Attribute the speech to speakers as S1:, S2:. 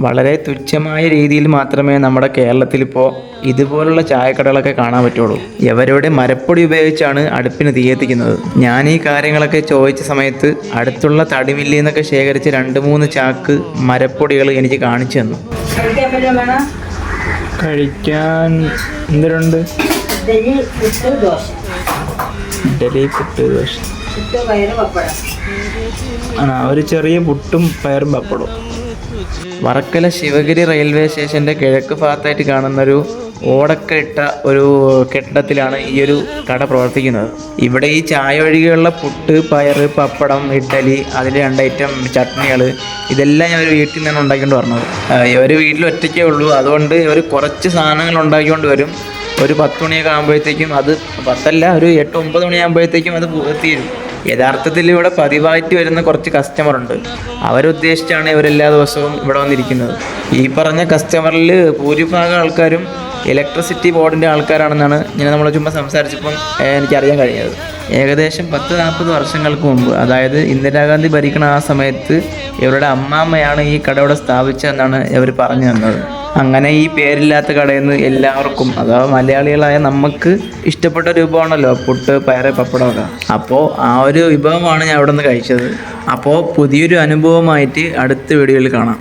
S1: വളരെ തുച്ഛമായ രീതിയിൽ മാത്രമേ നമ്മുടെ കേരളത്തിൽ ഇപ്പോൾ ഇതുപോലുള്ള ചായക്കടകളൊക്കെ കാണാൻ പറ്റുള്ളൂ. ഇവരുടെ മരപ്പൊടി ഉപയോഗിച്ചാണ് അടുപ്പിന് തീയെത്തിക്കുന്നത് ഞാൻ ഈ കാര്യങ്ങളൊക്കെ ചോദിച്ച സമയത്ത് അടുത്തുള്ള തടിമില്ലിൽ നിന്നൊക്കെ ശേഖരിച്ച് രണ്ട് മൂന്ന് ചാക്ക് മരപ്പൊടികൾ എനിക്ക് കാണിച്ചു തന്നു.
S2: കഴിക്കാൻ
S1: എന്തിനുണ്ട്
S2: ഇഡലി പുട്ട് ദോശ.
S1: ആ ഒരു ചെറിയ പുട്ടും പയറും പപ്പടവും. വർക്കല ശിവഗിരി റെയിൽവേ സ്റ്റേഷന്റെ കിഴക്ക് ഭാഗത്തായിട്ട് കാണുന്നൊരു ഓടൊക്കെ ഇട്ട ഒരു കെട്ടിടത്തിലാണ് ഈ ഒരു കട പ്രവർത്തിക്കുന്നത്. ഇവിടെ ഈ ചായ ഒഴികെയുള്ള പുട്ട് പയർ പപ്പടം ഇഡ്ഡലി അതിൽ രണ്ട് ഐറ്റം ചട്നികൾ ഇതെല്ലാം ഞാൻ ഒരു വീട്ടിൽ നിന്നാണ് ഉണ്ടാക്കിക്കൊണ്ട് പറഞ്ഞത് ഇവർ വീട്ടിൽ ഒറ്റയ്ക്കേ ഉള്ളൂ. അതുകൊണ്ട് ഇവർ കുറച്ച് സാധനങ്ങൾ ഉണ്ടാക്കിക്കൊണ്ട് വരും. ഒരു പത്ത് മണിയൊക്കെ ആകുമ്പോഴത്തേക്കും അത് പത്തല്ല ഒരു എട്ട് ഒമ്പത് മണിയാകുമ്പോഴത്തേക്കും അത് തീരും. യഥാർത്ഥത്തിൽ ഇവിടെ പതിവായിട്ട് വരുന്ന കുറച്ച് കസ്റ്റമർ ഉണ്ട്. അവരുദ്ദേശിച്ചാണ് ഇവരെല്ലാ ദിവസവും ഇവിടെ വന്നിരിക്കുന്നത്. ഈ പറഞ്ഞ കസ്റ്റമറിൽ ഭൂരിഭാഗം ആൾക്കാരും ഇലക്ട്രിസിറ്റി ബോർഡിന്റെ ആൾക്കാരാണെന്നാണ് ഞാൻ നമ്മൾ ചുമ്മാ സംസാരിച്ചപ്പം എനിക്ക് എനിക്കറിയാൻ കഴിഞ്ഞത്. ഏകദേശം പത്ത് നാൽപ്പത് വർഷങ്ങൾക്ക് മുമ്പ് അതായത് ഇന്ദിരാഗാന്ധി ഭരിക്കണ ആ സമയത്ത് ഇവരുടെ അമ്മാമ്മയാണ് ഈ കട ഇവിടെ സ്ഥാപിച്ചതെന്നാണ് ഇവർ പറഞ്ഞു തന്നത്. അങ്ങനെ ഈ പേരില്ലാത്ത കടയിൽ നിന്ന് എല്ലാവർക്കും അഥവാ മലയാളികളായ നമുക്ക് ഇഷ്ടപ്പെട്ട രൂപമാണല്ലോ പുട്ട് പയറ് പപ്പടമൊക്കെ അപ്പോൾ ആ ഒരു വിഭവമാണ് ഞാൻ അവിടെ നിന്ന് കഴിച്ചത്. അപ്പോൾ പുതിയൊരു അനുഭവമായിട്ട് അടുത്ത വീഡിയോയിൽ കാണാം.